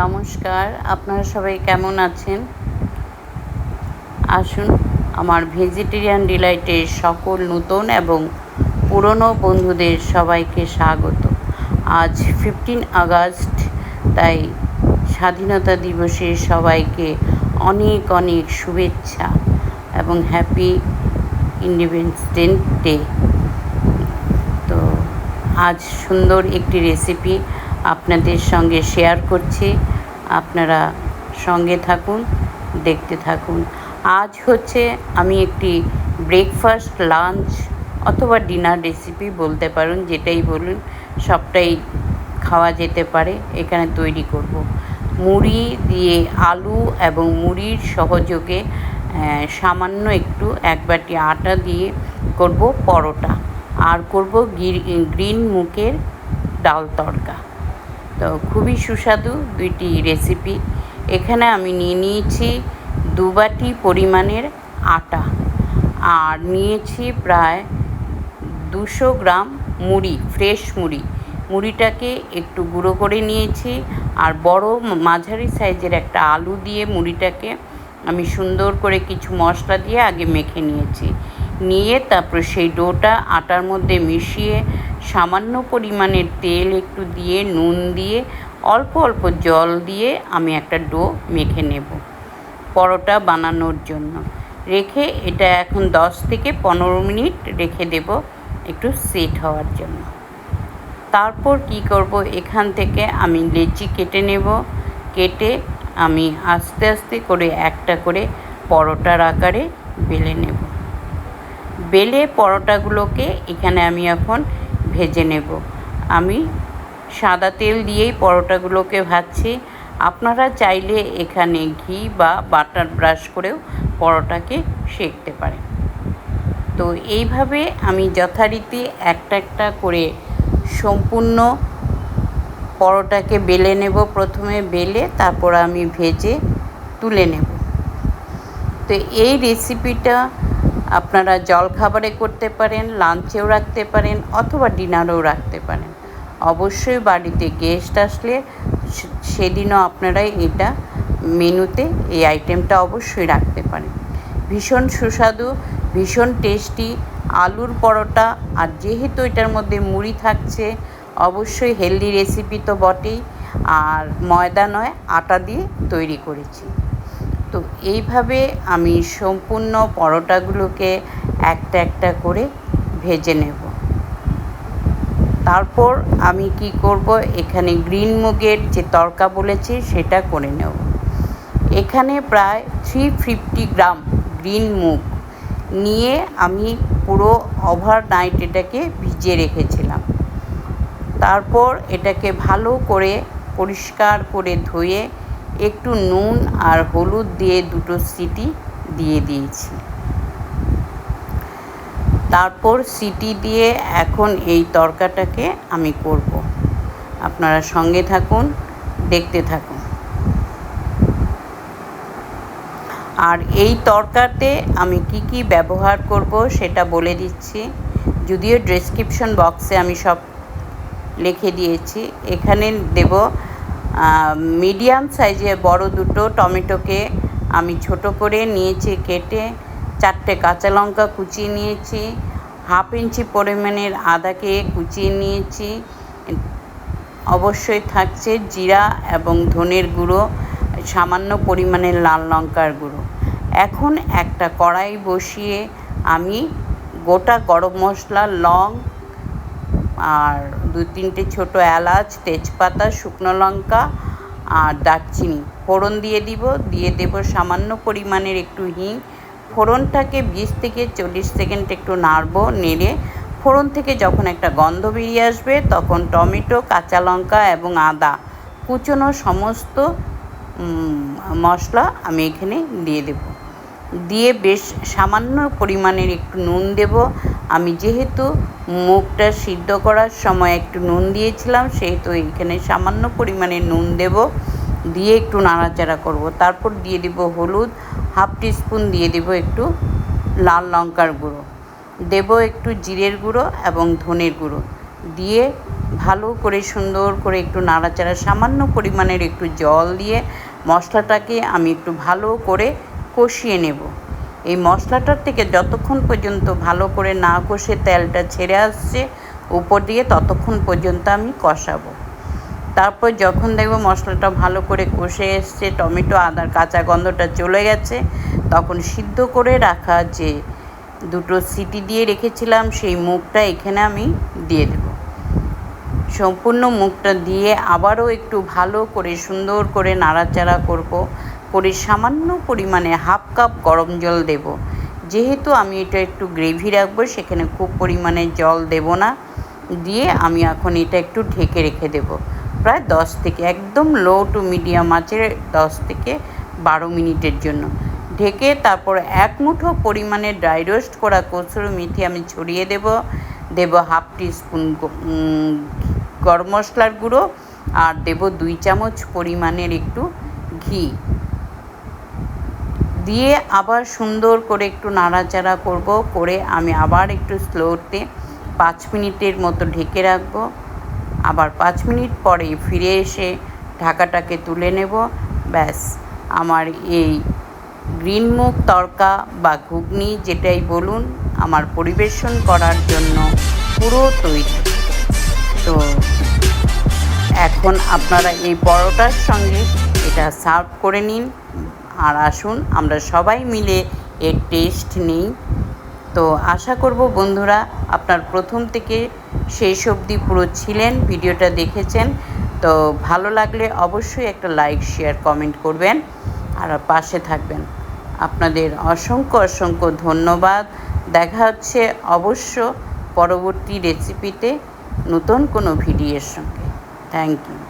নমস্কার, আপনারা সবাই কেমন আছেন? আসুন, আমার ভেজিটেরিয়ান ডিলাইটের সকল নতুন এবং পুরনো বন্ধুদের সবাইকে স্বাগত। আজ ফিফটিন আগস্ট, তাই স্বাধীনতা দিবসে সবাইকে অনেক অনেক শুভেচ্ছা এবং হ্যাপি ইন্ডিপেন্ডেন্স ডে। তো, আজ সুন্দর একটি রেসিপি আপনাদের সঙ্গে শেয়ার করছি। আপনারা সঙ্গে থাকুন, দেখতে থাকুন। আজ হচ্ছে আমি একটি ব্রেকফাস্ট লাঞ্চ অথবা ডিনার রেসিপি বলতে পারেন, যেটাই বলুন, সবটাই খাওয়া যেতে পারে, এখানে তৈরি করব। মুড়ি দিয়ে আলু এবং মুড়ির সহযোগে সামান্য একটু এক বাটি আটা দিয়ে করব পরোটা। আর করব গ্রিন মুখের ডাল তড়কা। তো খুবই সুস্বাদু দুইটি রেসিপি এখানে আমি নিয়ে নিয়েছি দু বাটি পরিমাণের আটা আর নিয়েছি প্রায় দুশো গ্রাম মুড়ি ফ্রেশ মুড়ি। মুড়িটাকে একটু গুঁড়ো করে নিয়েছি আর বড় মাঝারি সাইজের একটা আলু দিয়ে মুড়িটাকে আমি সুন্দর করে কিছু মশলা দিয়ে আগে মেখে নিয়েছি। নিয়ে তারপর সেই ডোটা আটার মধ্যে মিশিয়ে সামান্য পরিমাণের তেল একটু দিয়ে, নুন দিয়ে, অল্প অল্প জল দিয়ে আমি একটা ডো মেখে নেব পরোটা বানানোর জন্য। রেখে এটা এখন দশ থেকে পনেরো মিনিট রেখে দেব একটু সেট হওয়ার জন্য। তারপর কি করব? এখান থেকে আমি লেচি কেটে নেব। কেটে আমি আস্তে আস্তে করে একটা করে পরোটার আকারে বেলে নেব। বেলে পরোটাগুলোকে এখানে আমি এখন ভেজে নেব। আমি সাদা তেল দিয়েই পরোটাগুলোকে ভাজছি। আপনারা চাইলে এখানে ঘি বা বাটার ব্রাশ করেও পরোটাকে সেঁকতে পারেন। তো এইভাবে আমি যথারীতি একটা একটা করে সম্পূর্ণ পরোটাকে বেলে নেব প্রথমে, বেলে তারপর আমি ভেজে তুলে নেব। তো এই রেসিপিটা আপনারা জলখাবারে করতে পারেন, লাঞ্চেও রাখতে পারেন অথবা ডিনারেও রাখতে পারেন। অবশ্যই বাড়িতে গেস্ট আসলে সেদিনও আপনারা এটা মেনুতে এই আইটেমটা অবশ্যই রাখতে পারেন। ভীষণ সুস্বাদু, ভীষণ টেস্টি আলুর পরোটা আর যেহেতু এটার মধ্যে মুড়ি থাকছে, অবশ্যই হেলদি রেসিপি তো বটেই। আর ময়দা নয়, আটা দিয়ে তৈরি করেছি। তো এইভাবে আমি সম্পূর্ণ পরোটাগুলোকে একটা একটা করে ভেজে নেব। তারপর আমি কি করব? এখানে গ্রিন মুগের যে তরকা বলেছি সেটা করে নেব। এখানে প্রায় থ্রি ফিফটি গ্রাম গ্রিন মুগ নিয়ে আমি পুরো ওভার নাইট এটাকে ভিজিয়ে রেখেছিলাম। তারপর এটাকে ভালো করে পরিষ্কার করে ধুয়ে একটু নুন আর হলুদ দিয়ে দুটো সিটি দিয়ে দিয়েছি। তারপর সিটি দিয়ে এখন এই তরকাটাকে আমি করব। আপনারা সঙ্গে থাকুন, দেখতে থাকুন। আর এই তরকাতে আমি কি কি ব্যবহার করব সেটা বলে দিচ্ছি। যদিও ডেসক্রিপশন বক্সে আমি সব লিখে দিয়েছি। এখানে দেব মিডিয়াম সাইজের বড় দুটো টমেটোকে আমি ছোট করে নিয়েছি, কেটে চারটে কাঁচা লঙ্কা কুচিয়ে নিয়েছি হাফ ইঞ্চি পরিমাণের আদাকে কুচিয়ে নিয়েছি। অবশ্যই থাকছে জিরা এবং ধনের গুঁড়ো, সামান্য পরিমাণের লাল লঙ্কার গুঁড়ো। এখন একটা কড়াই বসিয়ে আমি গোটা গরম মশলা, লং আর দু তিনটে ছোটো এলাচ, তেজপাতা, শুকনো লঙ্কা আর দারচিনি। ফোড়ন দিয়ে দিব, দিয়ে দেব সামান্য পরিমাণের একটু হিং। ফোড়নটাকে বিশ থেকে চল্লিশ সেকেন্ড একটু নাড়ব, নেড়ে। ফোড়ন থেকে যখন একটা গন্ধ বেরিয়ে আসবে, তখন টমেটো, কাঁচা লঙ্কা এবং আদা কুচনো সমস্ত মশলা আমি এখানে দিয়ে দেব। দিয়ে বেশ সামান্য পরিমাণের একটু নুন দেব। আমি যেহেতু মুগটা সিদ্ধ করার সময় একটু নুন দিয়েছিলাম, সেহেতু এখানে সামান্য পরিমাণে নুন দেব। দিয়ে একটু নাড়াচাড়া করব। তারপর দিয়ে দিব হলুদ, হাফ টিস্পুন দিয়ে দেব একটু লাল লঙ্কার গুঁড়ো। দেব একটু জিরের গুঁড়ো এবং ধনের গুঁড়ো। দিয়ে ভালো করে সুন্দর করে একটু নাড়াচাড়া, সামান্য পরিমাণের একটু জল দিয়ে মশলাটাকে আমি একটু ভালো করে কষিয়ে নেব। এই মশলাটার থেকে যতক্ষণ পর্যন্ত ভালো করে না কষে তেলটা ছেড়ে আসছে, উপর দিয়ে ততক্ষণ পর্যন্ত আমি কষাবো। তারপর যখন দেখব মশলাটা ভালো করে কষে এসছে, টমেটো, আদার, কাঁচা গন্ধটা চলে গেছে, তখন সিদ্ধ করে রাখা যে দুটো সিটি দিয়ে রেখেছিলাম, সেই মুখটা এখানে আমি দিয়ে দেব। সম্পূর্ণ মুখটা দিয়ে আবারও একটু ভালো করে সুন্দর করে নাড়াচাড়া করব। করে সামান্য পরিমাণে হাফ কাপ গরম জল দেব। যেহেতু আমি এটা একটু গ্রেভি রাখব, সেখানে খুব পরিমাণে জল দেব না। দিয়ে আমি এখন এটা একটু ঢেকে রেখে দেব। প্রায় দশ থেকে, একদম লো টু মিডিয়াম আছে দশ থেকে বারো মিনিটের জন্য। ঢেকে তারপর এক মুঠো পরিমাণে ড্রাই রোস্ট করা কচুরি মেথি আমি ছড়িয়ে দেব। দেব হাফ টিস্পুন গরম মশলার গুঁড়ো। আর দেব দুই চামচ পরিমাণের একটু ঘি। দিয়ে আবার সুন্দর করে একটু নাড়াচাড়া করব, করে আমি আবার একটু স্লোতে পাঁচ মিনিটের মতো ঢেকে রাখব। আবার পাঁচ মিনিট পরে ফিরে এসে ঢাকাটাকে তুলে নেব। ব্যাস, আমার এই গ্রিন মুগ তড়কা বা ঘুগনি যেটাই বলুন, আমার পরিবেশন করার জন্য পুরো তৈরি। তো এখন আপনারা এই পরোটার সঙ্গে এটা সার্ভ করে নিন। আর আসুন, আমরা সবাই মিলে এর টেস্ট নিই। তো আশা করব বন্ধুরা, আপনার প্রথম থেকে শেষ অবধি পুরো ছিলেন, ভিডিওটা দেখেছেন। তো ভালো লাগলে অবশ্যই একটা লাইক শেয়ার কমেন্ট করবেন। আর পাশে থাকবেন। আপনাদের অসংখ্য অসংখ্য ধন্যবাদ। দেখা হচ্ছে অবশ্য পরবর্তী রেসিপিতে নতুন কোনো ভিডিওর সঙ্গে। Thank you